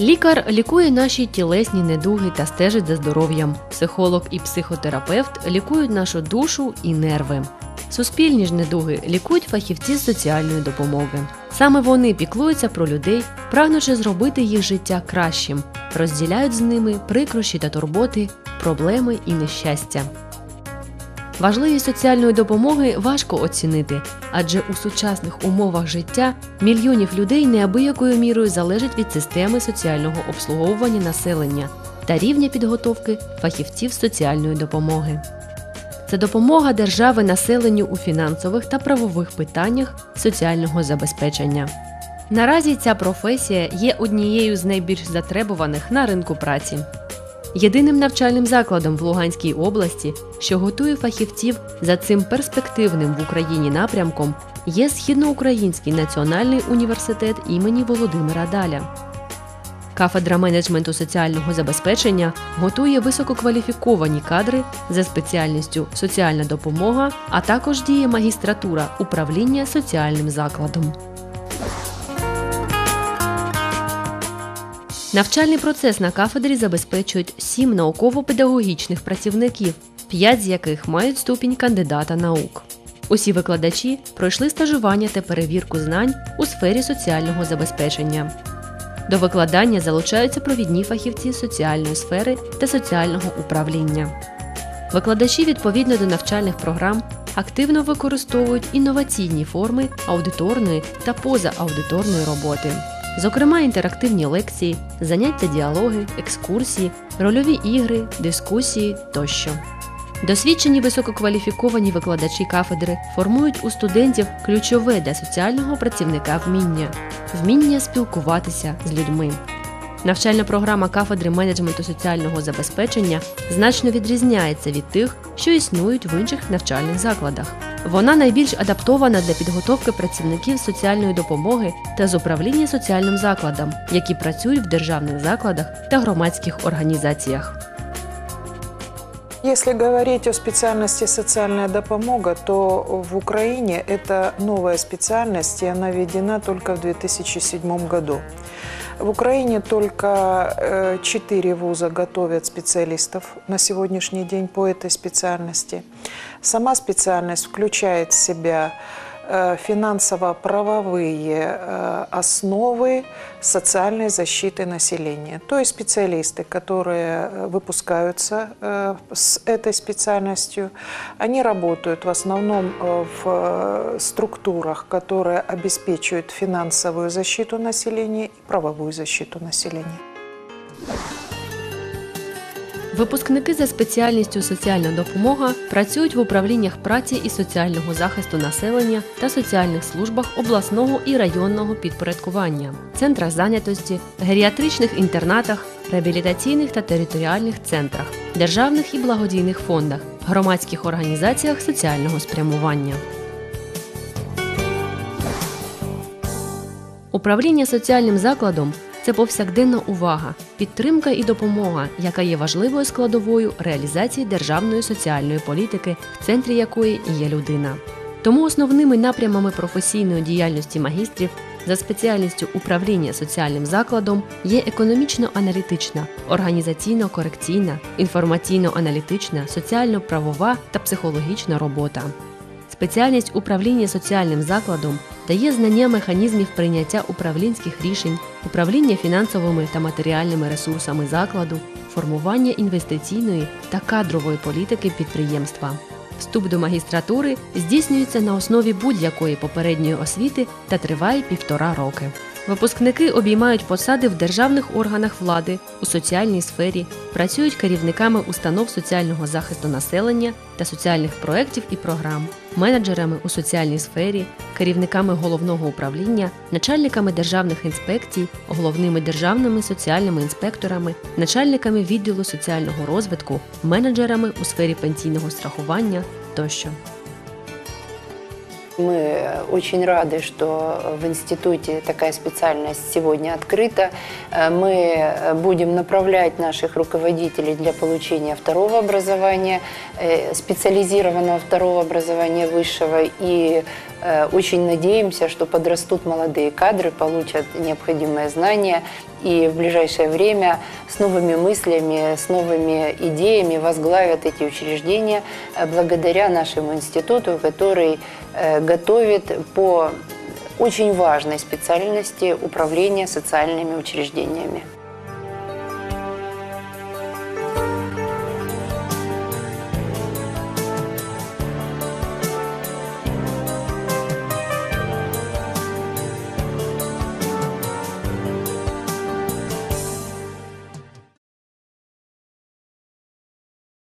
Лікар лікує наші тілесні недуги та стежить за здоров'ям. Психолог і психотерапевт лікують нашу душу і нерви. Суспільні ж недуги лікують фахівці соціальної допомоги. Саме вони піклуються про людей, прагнучи зробити їх життя кращим, розділяють з ними прикрощі та турботи, проблеми і нещастя. Важливість соціальної допомоги важко оцінити, адже у сучасних умовах життя мільйонів людей неабиякою мірою залежать від системи соціального обслуговування населення та рівня підготовки фахівців соціальної допомоги. Це допомога держави населенню у фінансових та правових питаннях соціального забезпечення. Наразі ця професія є однією з найбільш затребуваних на ринку праці. Єдиним навчальним закладом в Луганській області, що готує фахівців за цим перспективним в Україні напрямком, є Східноукраїнський національний університет імені Володимира Даля. Кафедра менеджменту соціального забезпечення готує висококваліфіковані кадри за спеціальністю соціальна допомога, а також діє магістратура управління соціальним закладом. Навчальний процес на кафедрі забезпечують сім науково-педагогічних працівників, п'ять з яких мають ступінь кандидата наук. Усі викладачі пройшли стажування та перевірку знань у сфері соціального забезпечення. До викладання залучаються провідні фахівці соціальної сфери та соціального управління. Викладачі відповідно до навчальних програм активно використовують інноваційні форми аудиторної та позааудиторної роботи, зокрема інтерактивні лекції, заняття діалоги, екскурсії, рольові ігри, дискусії тощо. Досвідчені висококваліфіковані викладачі кафедри формують у студентів ключове для соціального працівника вміння вміння спілкуватися з людьми. Навчальна програма кафедри менеджменту соціального забезпечення значно відрізняється від тих, що існують в інших навчальних закладах. Вона найбільш адаптована для підготовки працівників соціальної допомоги та з управління соціальним закладом, які працюють в державних закладах та громадських організаціях. Если говорить о специальности социальная допомога, то в Украине это новая специальность, и она введена только в 2007 году. В Украине только э, четыре вуза готовят специалистов на сегодняшний день по этой специальности. Сама специальность включает в себя финансово-правовые э, основы социальной защиты населения. То есть специалисты, которые э, выпускаются э, с этой специальностью, они работают в основном э, в э, структурах, которые обеспечивают финансовую защиту населения и правовую защиту населения. Випускники за спеціальністю соціальна допомога працюють в управліннях праці і соціального захисту населення та соціальних службах обласного і районного підпорядкування, центрах зайнятості, геріатричних інтернатах, реабілітаційних та територіальних центрах, державних і благодійних фондах, громадських організаціях соціального спрямування. Управління соціальним закладом це повсякденна увага, підтримка і допомога, яка є важливою складовою реалізації державної соціальної політики, в центрі якої є людина. Тому основними напрямами професійної діяльності магістрів за спеціальністю управління соціальним закладом є економічно-аналітична, організаційно-корекційна, інформаційно-аналітична, соціально-правова та психологічна робота. Спеціальність управління соціальним закладом дає знання механізмів прийняття управлінських рішень, управління фінансовими та матеріальними ресурсами закладу, формування інвестиційної та кадрової політики підприємства. Вступ до магістратури здійснюється на основі будь-якої попередньої освіти та триває півтора роки. Випускники обіймають посади в державних органах влади у соціальній сфері, працюють керівниками установ соціального захисту населення та соціальних проєктів і програм, менеджерами у соціальній сфері, керівниками головного управління, начальниками державних інспекцій, головними державними соціальними інспекторами, начальниками відділу соціального розвитку, менеджерами у сфері пенсійного страхування тощо. Мы очень рады, что в институте такая специальность сегодня открыта. Э, Мы будем направлять наших руководителей для получения второго образования, э, специализированного второго образования высшего. И э, очень надеемся, что подрастут молодые кадры, получат необходимые знания и в ближайшее время с новыми мыслями, с новыми идеями возглавят эти учреждения э, благодаря нашему институту, который э, готовит по очень важной специальности управления социальными учреждениями.